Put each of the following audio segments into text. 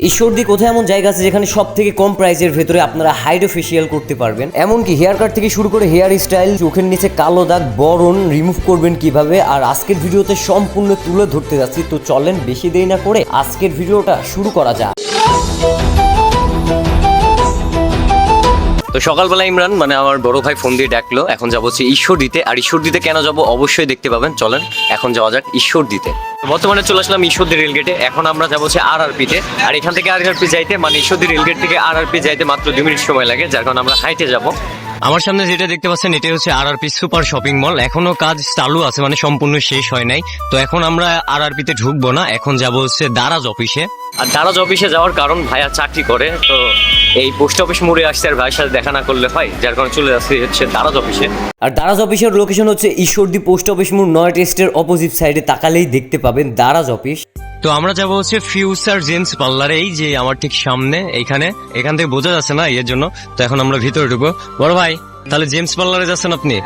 ঈশ্বরদী কোথায় এমন জায়গা আছে যেখানে সব থেকে কম প্রাইসের ভেতরে আপনারা হাইড্রো ফেসিয়াল করতে পারবেন? এমনকি হেয়ার কাট থেকে শুরু করে হেয়ার স্টাইল, চোখের নিচে কালো দাগ, বরণ রিমুভ করবেন কীভাবে? আর আজকের ভিডিওতে সম্পূর্ণ তুলে ধরতে যাচ্ছি, তো চলেন বেশি দেরি না করে আজকের ভিডিওটা শুরু করা যাক। তো সকালবেলা ইমরান মানে আমার বড় ভাই ফোন দিয়ে ডাকলো, এখন যাব হচ্ছে ঈশ্বর দিতে আর ঈশ্বর দিতে কেন যাব অবশ্যই দেখতে পাবেন, চলেন এখন যাওয়া যাক ঈশ্বর দিতে বর্তমানে চলে আসলাম ঈশ্বরদী রেলগেটে। এখন আমরা যাব আর আর পিতে আর এখান থেকে আর পি যাইতে মানে ঈশ্বরদী রেলগেট থেকে আর আর পি যাইতে মাত্র দুই মিনিট সময় লাগে, যার কারণে আমরা হাইটে যাব। আমার সামনে যেটা দেখতে পাচ্ছেন এটা হচ্ছে R R P super shopping mall এখনও কাজ চালু আছে মানে সম্পূর্ণ শেষ হয় নাই। তো এখন আমরা আর আর পিতে ঢুকবো না এখন যাব হচ্ছে দারাজ অফিসে আর দারাজ অফিসে যাওয়ার কারণ ভাইয়া চাকরি করে তো এই পোস্ট অফিস মোড়ে আসছে আর ভাইয়ের সাথে দেখা না করলে হয় যার কারণে চলে আসছে হচ্ছে দারাজ অফিসে আর দারাজ অফিসের লোকেশন হচ্ছে ঈশ্বরদী পোস্ট অফিস মোড় নয় টেস্টের অপোজিট সাইডে তাকালেই দেখতে পাবেন দারাজ অফিস তো আমরা যাব হচ্ছে ফিউচার জেমস পার্লার এই যে আমার ঠিক সামনে এখানে এখান থেকে বোঝা যাচ্ছে না এর জন্য। তো এখন আমরা ভিতরে ঢুকবো। বড় ভাই তাহলে জেমস পার্লারে যাচ্ছেন আপনি?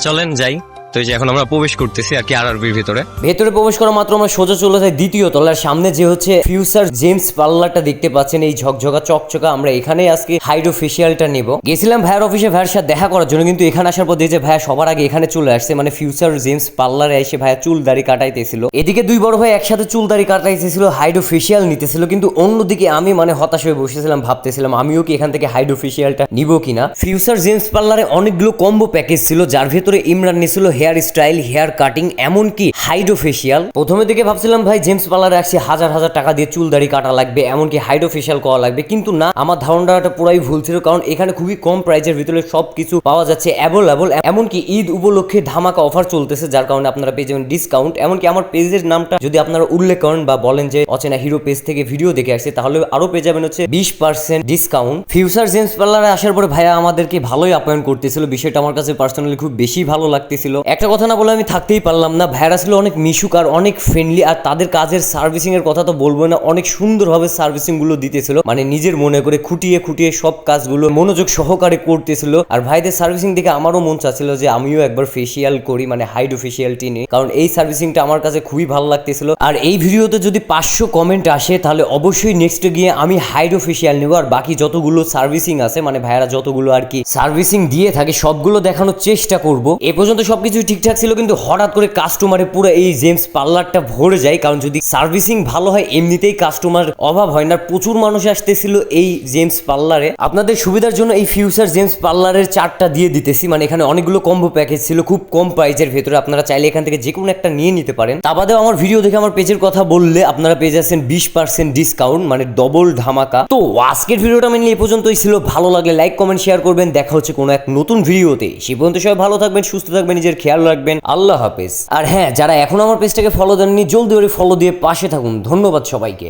চলেন যাই। এই যে এখন আমরা প্রবেশ করতেছি আর কি আর আরবির ভিতরে। ভেতরে প্রবেশ করা মাত্র আমরা সোজা চলে যাই দ্বিতীয় তলার সামনে, যে হচ্ছে ফিউচার জেমস পার্লারটা দেখতে পাচ্ছেন। এই ঝকঝকা, চকচকা, আমরা এখানে আজকে হাইড্রো ফেসিয়ালটা নেব। গেছিলাম ভাইয়ের অফিসে, ভাইয়ের সাথে দেখা করার জন্য, কিন্তু এখানে আসার পর যে ভাইয়া সবার আগে এখানে চলে আসছে মানে ফিউচার জেমস পার্লারে এসে ভাইয়া চুল দাড়ি কাটাইতেছিল। এদিকে দুই বড় ভাই একসাথে চুল দাড়ি কাটাইতেছিল হাইড্রো ফেসিয়াল নিতেছিল, কিন্তু অন্যদিকে আমি মানে হতাশ হয়ে বসেছিলাম, ভাবতেছিলাম, আমিও কি এখান থেকে হাইড্রো ফেসিয়ালটা নিব কিনা? ফিউচার জেমস পার্লারে অনেকগুলো কম্বো প্যাকেজ ছিল, যার ভেতরে ইমরান নিছিল, হেয়ার স্টাইল, হেয়ার কাটিং, এমনকি হাইড্রো ফেসিয়াল প্রথমে দিকে ভাবছিলাম, ভাই জেমস পার্লারে আসছি হাজার হাজার টাকা দিয়ে চুল দাড়ি কাটা লাগবে, এমনকি হাইড্রো ফেসিয়াল করা লাগবে। কিন্তু না, আমার ধারণাটা পুরাই ভুল ছিল, কারণ এখানে খুবই কম প্রাইসের ভিতরে সবকিছু পাওয়া যাচ্ছে অ্যাভেলেবল এমনকি ঈদ উপলক্ষে ধামাকা অফার চলতেছে, যার কারণে আপনারা পেয়ে যাবেন ডিসকাউন্ট এমনকি আমার পেজের নামটা যদি আপনারা উল্লেখ করেন বা বলেন যে অচেনা হিরো পেজ থেকে ভিডিও দেখে আসছে তাহলে আরও পেয়ে যাবেন হচ্ছে বিশ পার্সেন্ট ডিসকাউন্ট ফিউচার জেমস পার্লারে আসার পরে ভাইয়া আমাদেরকে ভালোই আপ্যায়ন করতেছিল, বিষয়টা আমার কাছে পার্সোনালি খুব বেশি ভালো লাগতেছিল। একটা কথা না বলে আমি থাকতেই পারলাম না। ভাইয়ারা ছিল অনেক মিশুক আর অনেক ফ্রেন্ডলি আর তাদের কাজের সার্ভিসিং এর কথা তো বলব না। অনেক সুন্দরভাবে সার্ভিসিংগুলো দিতেছিল। মানে নিজের মনে করে খুঁটিয়ে খুঁটিয়ে সব কাজগুলো মনোযোগ সহকারে করতেছিল। আর ভাইদের সার্ভিসিং দেখে আমারও মন চাচ্ছিল যে আমিও একবার ফেসিয়াল করি মানে হাইড্রো ফেসিয়ালটি নিই। কারণ এই সার্ভিসিংটা আমার কাছে খুবই ভালো লাগতেছিল। আর এই ভিডিওতে যদি পাঁচশো কমেন্ট আসে, তাহলে অবশ্যই নেক্সট গিয়ে আমি হাইড্রো ফেসিয়াল নেব। আর বাকি যতগুলো সার্ভিসিং আছে মানে ভাইয়ারা যতগুলো আর কি সার্ভিসিং দিয়ে থাকে, সবগুলো দেখানোর চেষ্টা করব। এ পর্যন্ত সবকিছু ঠিকঠাক ছিল, কিন্তু হঠাৎ করে কাস্টমারে পুরো এই জেমস পার্লারটা ভরে যায়। কারণ যদি সার্ভিসিং ভালো হয়, এমনিতেই কাস্টমার অভাব হয় না। প্রচুর মানুষ আসতেছিল এই জেমস পার্লারে আপনাদের সুবিধার জন্য এই ফিউচার জেমস পার্লারের চারটা দিয়ে দিতেছি। মানে এখানে অনেকগুলো কম্বো প্যাকেজ ছিল, খুব কম প্রাইজের ভেতরে। আপনারা চাইলে এখান থেকে যে কোনো একটা নিয়ে নিতে পারেন। তা বাদেও আমার ভিডিও দেখে আমার পেজের কথা বললে আপনারা পেয়ে যাচ্ছেন বিশ পার্সেন্ট ডিসকাউন্ট মানে ডবল ধামাকা। তো আজকের ভিডিওটা মেনলি এই পর্যন্তই ছিল। ভালো লাগলে লাইক কমেন্ট শেয়ার করবেন। দেখা হচ্ছে কোনো এক নতুন ভিডিওতে সে পর্যন্ত সবাই ভালো থাকবেন, সুস্থ থাকবেন, নিজের খেয়াল রাখবেন, আল্লাহ হাফেজ। আর হ্যাঁ যারা এখন আমার পেজটাকে ফলো দেননি, জলদি করে ফলো দিয়ে পাশে থাকুন। ধন্যবাদ সবাইকে।